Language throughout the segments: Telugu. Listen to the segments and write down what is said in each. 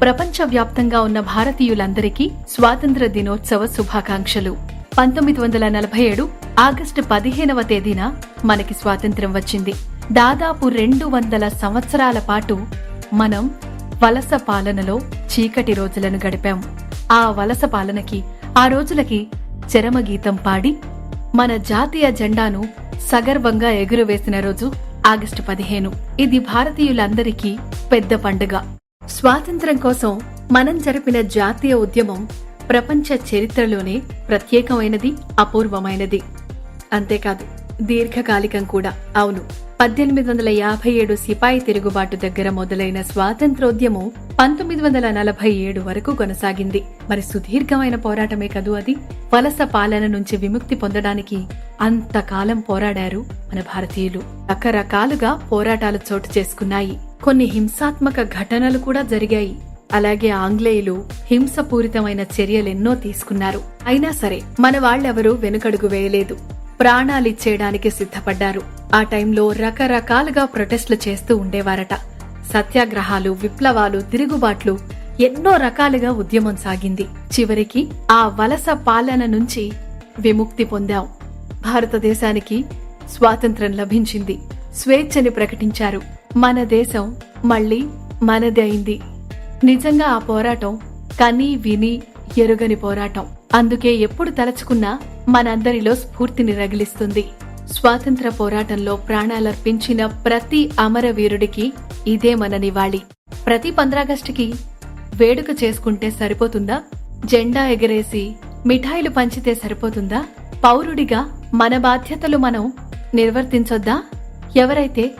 ప్రపంచవ్యాప్తంగా ఉన్న భారతీయులందరికీ స్వాతంత్ర దినోత్సవ శుభాకాంక్షలు. పంతొమ్మిది వందల నలభై ఏడు ఆగస్టు పదిహేనవ తేదీన మనకి స్వాతంత్ర్యం వచ్చింది. దాదాపు రెండు వందల సంవత్సరాల పాటు మనం వలస పాలనలో చీకటి రోజులను గడిపాం. ఆ వలస పాలనకి ఆ రోజులకి చరమగీతం పాడి మన జాతీయ జెండాను సగర్వంగా ఎగురవేసిన రోజు ఆగస్టు పదిహేను. ఇది భారతీయులందరికీ పెద్ద పండుగ. స్వాతంత్ర్యం కోసం మనం జరిపిన జాతీయ ఉద్యమం ప్రపంచ చరిత్రలోనే ప్రత్యేకమైనది అపూర్వమైనది. అంతేకాదు దీర్ఘకాలికం కూడా. అవును పద్దెనిమిది వందల యాభై ఏడు సిపాయి తిరుగుబాటు దగ్గర మొదలైన స్వాతంత్రోద్యమం పంతొమ్మిది వందల నలభై ఏడు వరకు కొనసాగింది. మరి సుదీర్ఘమైన పోరాటమే కదూ అది? వలస పాలన నుంచి విముక్తి పొందడానికి అంతకాలం పోరాడారు మన భారతీయులు. రకరకాలుగా పోరాటాలు చోటు చేసుకున్నాయి. కొన్ని హింసాత్మక ఘటనలు కూడా జరిగాయి. అలాగే ఆంగ్లేయులు హింసపూరితమైన చర్యలెన్నో తీసుకున్నారు. అయినా సరే మన వాళ్ళెవరూ వెనుకడుగు వేయలేదు. ప్రాణాలిచ్చేయడానికి సిద్ధపడ్డారు. ఆ టైంలో రకరకాలుగా ప్రొటెస్టులు చేస్తూ ఉండేవారట. సత్యాగ్రహాలు విప్లవాలు తిరుగుబాట్లు ఎన్నో రకాలుగా ఉద్యమం సాగింది. చివరికి ఆ వలస పాలన నుంచి విముక్తి పొందాం. భారతదేశానికి స్వాతంత్రం లభించింది. స్వేచ్ఛని ప్రకటించారు. మన దేశం మళ్ళీ మనది అయింది. నిజంగా ఆ పోరాటం కని విని ఎరుగని పోరాటం. అందుకే ఎప్పుడు తలచుకున్నా మనందరిలో స్ఫూర్తిని రగిలిస్తుంది. స్వాతంత్ర పోరాటంలో ప్రాణాలర్పించిన ప్రతి అమరవీరుడికి ఇదే మన నివాళి. ప్రతి పంద్రాగస్టుకి వేడుక చేసుకుంటే సరిపోతుందా? జెండా ఎగరేసి మిఠాయిలు పంచితే సరిపోతుందా? పౌరుడిగా మన బాధ్యతలు మనం నిర్వర్తించొద్దా? ఎవరైతే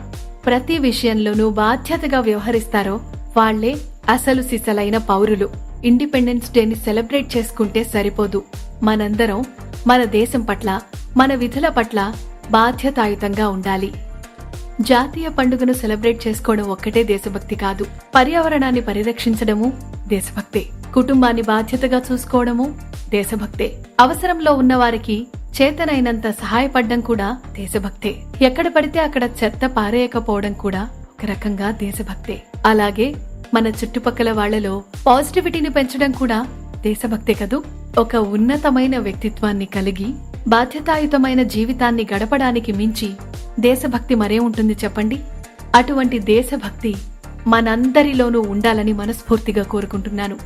ప్రతి విషయంలోనూ బాధ్యతగా వ్యవహరిస్తారో వాళ్ళే అసలు సిసలైన పౌరులు. ఇండిపెండెన్స్ డేని సెలబ్రేట్ చేసుకుంటే సరిపోదు. మనందరం మన దేశం పట్ల మన విధుల పట్ల బాధ్యతాయుతంగా ఉండాలి. జాతీయ పండుగను సెలబ్రేట్ చేసుకోవడం ఒక్కటే దేశభక్తి కాదు. పర్యావరణాన్ని పరిరక్షించడము దేశభక్తే. కుటుంబాన్ని బాధ్యతగా చూసుకోవడము దేశభక్తే. అవసరంలో ఉన్నవారికి చేతనైనంత సహాయపడడం కూడా దేశభక్తే. ఎక్కడ పడితే అక్కడ చెత్త పారేయకపోవడం కూడా ఒక రకంగా దేశభక్తే. అలాగే మన చుట్టుపక్కల వాళ్ళలో పాజిటివిటీని పెంచడం కూడా దేశభక్తే కదూ? ఒక ఉన్నతమైన వ్యక్తిత్వాన్ని కలిగి బాధ్యతాయుతమైన జీవితాన్ని గడపడానికి మించి దేశభక్తి మరే ఉంటుంది చెప్పండి? అటువంటి దేశభక్తి మనందరిలోనూ ఉండాలని మనస్ఫూర్తిగా కోరుకుంటున్నాను.